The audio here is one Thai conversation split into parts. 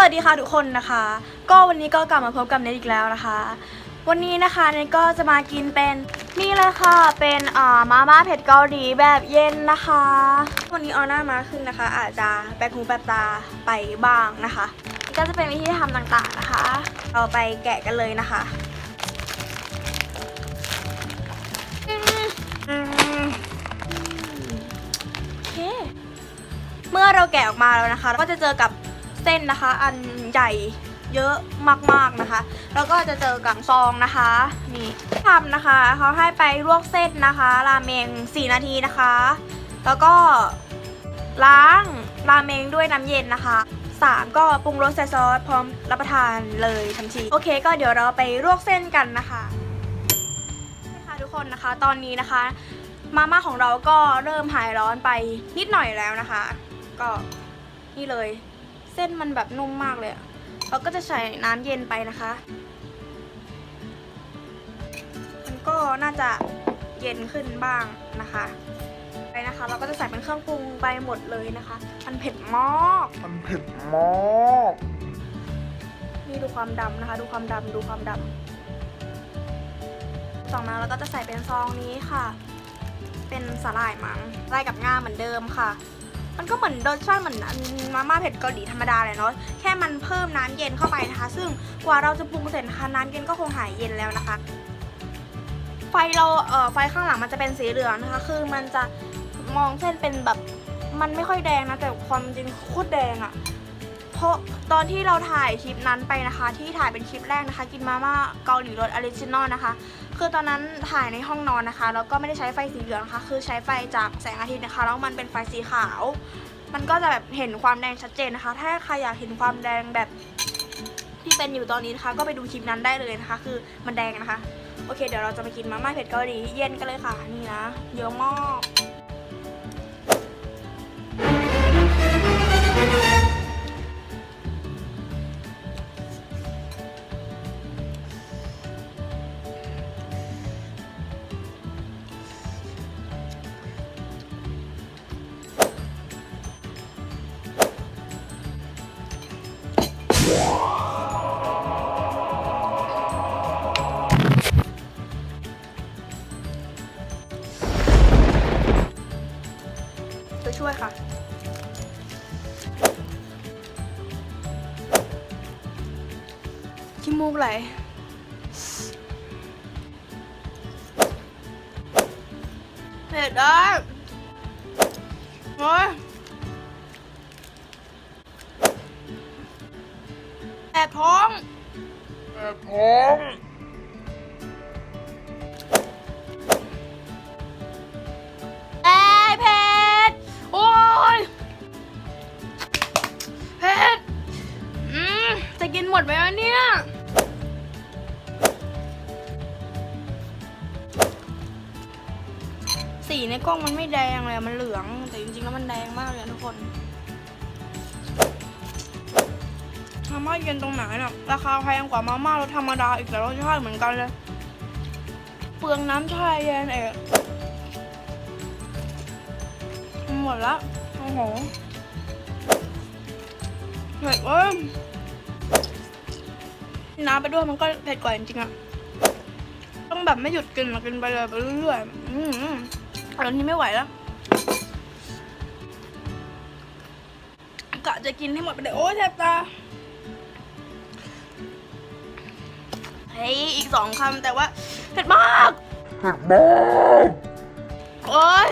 วัสดีค่ะทุกคนนะคะ ก็วันนี้ก็กลับมาพบกับเนทอีกแล้วนะคะ วันนี้นะคะเนทก็จะมากินเป็นนี่เลยค่ะ เป็นอ่ามาม่าเผ็ดเกาหลีแบบเย็นนะคะ วันนี้เอาหน้ามาขึ้นนะคะ อาจจะแบกหูแบกตาไปบ้างนะคะนี่ก็จะเป็นวิธีทำต่างๆนะคะ เราไปแกะกันเลยนะคะเมื่อเราแกะออกมาแล้วนะคะ ก็จะเจอกับ เส้นนะคะ อันใหญ่เยอะมากๆนะคะ แล้วก็จะเจอกับซองนะคะ นี่ทำนะคะเขาให้ไปลวกเส้นนะคะ ราเมง 4 นาทีนะคะ แล้วก็ล้างราเมงด้วยน้ำเย็นนะคะ 3 ก็ปรุงรสใส่ซอสพร้อมรับประทานเลยทันที โอเค ก็เดี๋ยวเราไปลวกเส้นกันนะคะนี่ค่ะทุกคนนะคะ ตอนนี้นะคะ มาม่าของเราก็เริ่มหายร้อนไปนิดหน่อยแล้วนะคะ ก็นี่เลย เส้นมันแบบนุ่มมากเลยอะเราก็จะใส่น้ำเย็นไปนะคะ มันก็น่าจะเย็นขึ้นบ้างนะคะไปนะคะ เราก็จะใส่เป็นเครื่องปรุงไปหมดเลยนะคะ มันเผ็ดมากมันเผ็ดมากนี่ดูความดำนะคะ ดูความดำดูความดำต่อมาเราก็จะใส่เป็นซองนี้ค่ะ เป็นสาหร่ายมังไล่กับง่าเหมือนเดิมค่ะ มันก็เหมือนรสชาติเหมือนมาม่าเผ็ดเกาหลีธรรมดาเลยเนาะแค่มันเพิ่มน้ำเย็นเข้าไปนะคะ ซึ่งกว่าเราจะปรุงเสร็จนะคะน้ำเย็นก็คงหายเย็นแล้วนะคะ ไฟเราเอ่อไฟข้างหลังมันจะเป็นสีเหลืองนะคะ คือมันจะมองเส้นเป็นแบบมันไม่ค่อยแดงนะแต่ความจริงโคตรแดงอะ เพราะตอนที่เราถ่ายคลิปนั้นไปนะคะ ที่ถ่ายเป็นคลิปแรกนะคะ กินมาม่าเกาหลีรสออริจินอลนะคะ คือตอนนั้นถ่ายในห้องนอนนะคะแล้วก็ไม่ได้ใช้ไฟสีเหลืองนะคะ คือใช้ไฟจากแสงอาทิตย์นะคะแล้วมันเป็นไฟสีขาว มันก็จะแบบเห็นความแดงชัดเจนนะคะ ถ้าใครอยากเห็นความแดงแบบที่เป็นอยู่ตอนนี้นะคะ ก็ไปดูคลิปนั้นได้เลยนะคะ คือมันแดงนะคะ โอเค เดี๋ยวเราจะมากินมาม่าเผ็ดเกาหลีเย็นกันเลยค่ะนี่นะเยอะมาก ขี้มูกไหล เผ็ดได้โอ้ยแอบท้องแอบท้องเอ้ยเผ็ด โอ้ยเผ็ด อืม จะกินหมดไหมวะเนี่ย ในกล้องมันไม่แดงเลยมันเหลืองแต่จริงๆแล้วมันแดงมากเลยทุกคนมาม่าเย็นตรงไหนน่ะราคาแพงกว่ามาม่ารสธรรมดาอีกแต่รสชาติเหมือนกันเลย เปลืองน้ำชายเย็นเองหมดละโอ้โหเผ็ดเว้ยน้ำไปด้วยมันก็เผ็ดกว่าจริงๆอะต้องแบบไม่หยุดกินอะกินไปเลยไปเรื่อยๆอืม อันนี้ไม่ไหวแล้วกะจะกินให้หมดไปเลยโอ้ยแสบตาเฮ้ยอีกสองคำแต่ว่าเผ็ดมากเผ็ดมากโอ้ย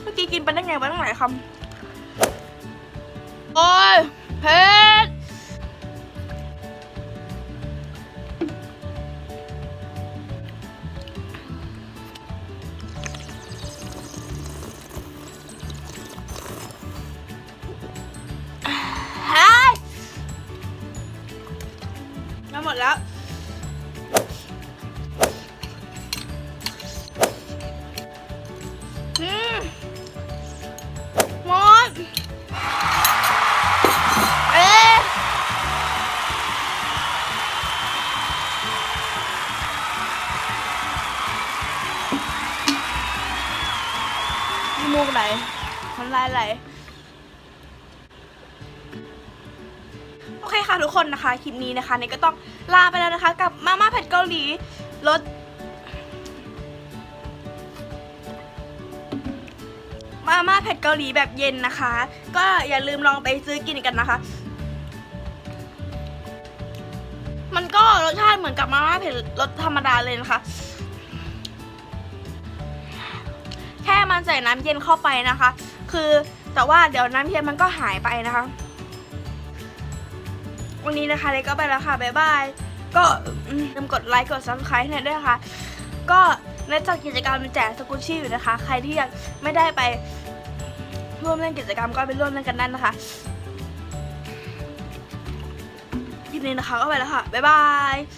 เมื่อกี้กินไปได้ไงวะตั้งหลายคำโอ้ยเผ็ด มาหมดแล้ว อืมหมด เอ๊ะมีมูกไหลมันลายไหล เคค่ะทุกคนนะคะ คลิปนี้นะคะเนยก็ต้องลาไปแล้วนะคะ กับมาม่าเผ็ดเกาหลีรสมาม่าเผ็ดเกาหลีแบบเย็นนะคะ ก็อย่าลืมลองไปซื้อกินกันนะคะ มันก็รสชาติเหมือนกับมาม่าเผ็ดรสธรรมดาเลยนะคะ แค่มันใส่น้ำเย็นเข้าไปนะคะ คือแต่ว่าเดี๋ยวน้ำเย็นมันก็หายไปนะคะ วันนี้นะคะเล็กก็ไปแล้วค่ะ บ๊ายบาย ก็อืมลืมกดไลค์กดซับสไครต์ให้หน่อยด้วยนะคะก็เนื่องจากกิจกรรมแจกสกุลชี่อยู่นะคะ ใครที่ยังไม่ได้ไปร่วมเล่นกิจกรรมก็ไปร่วมเล่นกันนั่นนะคะคลิปนี้นะคะก็ไปแล้วค่ะ บ๊ายบาย